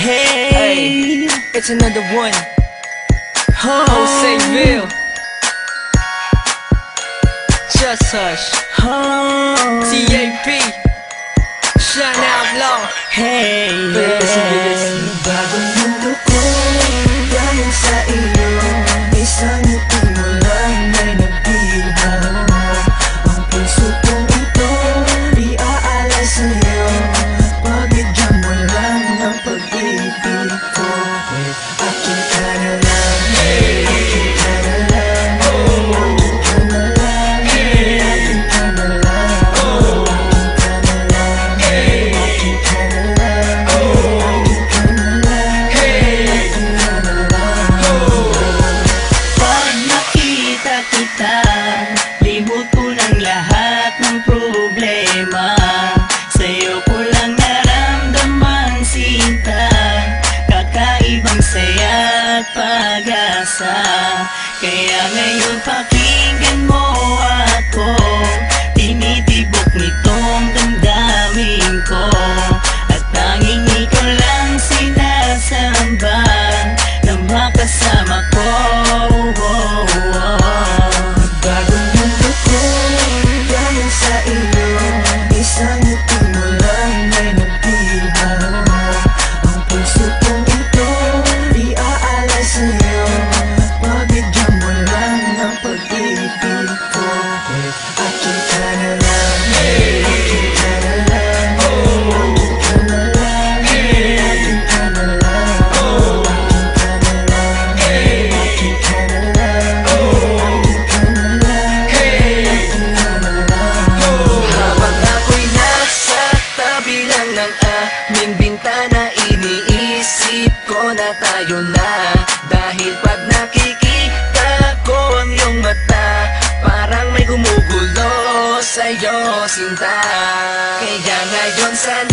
Hey, hey, it's another one. Oh, Joseville. Just hush. Oh. TAP. Shine out low. Hey, but listen to this. inside her Kaya ngayon pa lang ng aming bintana Iniisip ko na tayo na. Dahil pag nakikita ko ang iyong mata Parang may gumugulo sa'yo, sinta. Kaya ngayon sana